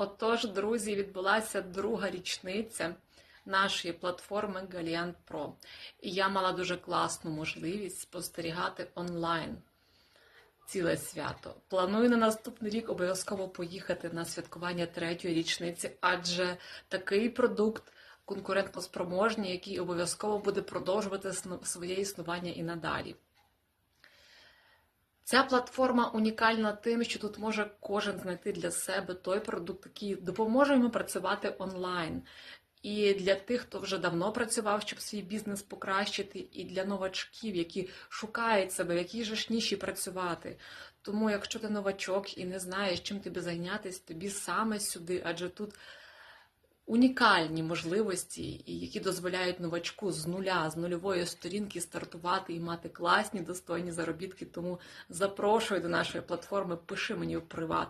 Отож, друзі, відбулася друга річниця нашої платформи Galiant Pro. І я мала дуже класну можливість спостерігати онлайн ціле свято. Планую на наступний рік обов'язково поїхати на святкування третьої річниці, адже такий продукт конкурентоспроможний, який обов'язково буде продовжувати своє існування і надалі. Ця платформа унікальна тим, що тут може кожен знайти для себе той продукт, який допоможе йому працювати онлайн. І для тих, хто вже давно працював, щоб свій бізнес покращити, і для новачків, які шукають себе, в якій ж ніші працювати. Тому, якщо ти новачок і не знаєш, чим тобі зайнятися, тобі саме сюди, адже тут унікальні можливості, які дозволяють новачку з нуля, з нульової сторінки стартувати і мати класні, достойні заробітки. Тому запрошую до нашої платформи, пиши мені в приват.